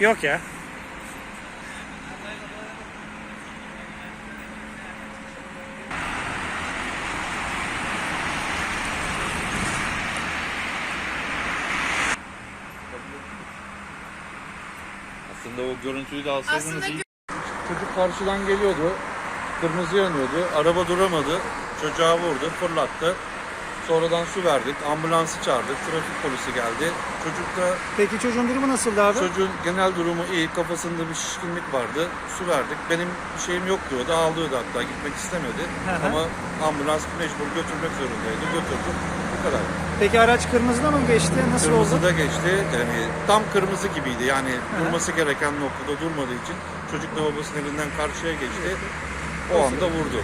Yok ya. Aslında o görüntüyü de alsaydınız Aslında iyi. Çocuk karşıdan geliyordu. Kırmızı yanıyordu. Araba duramadı. Çocuğa vurdu, fırlattı. Sonradan su verdik. Ambulansı çağırdık. Trafik polisi geldi. Çocuk da Peki çocuğun durumu nasıldı abi? çocuğun genel durumu iyi. Kafasında bir şişkinlik vardı. Su verdik. Benim bir şeyim yok diyordu. Ağlıyordu hatta. Gitmek istemedi. Hı hı. Ama ambulans mecbur götürmek zorundaydı. Götürdük. Bu kadar. Peki araç kırmızıda mı geçti? Nasıl oldu? da geçti. Yani tam kırmızı gibiydi. Yani durması gereken noktada durmadığı için çocuk da babasının elinden karşıya geçti. O anda vurdu.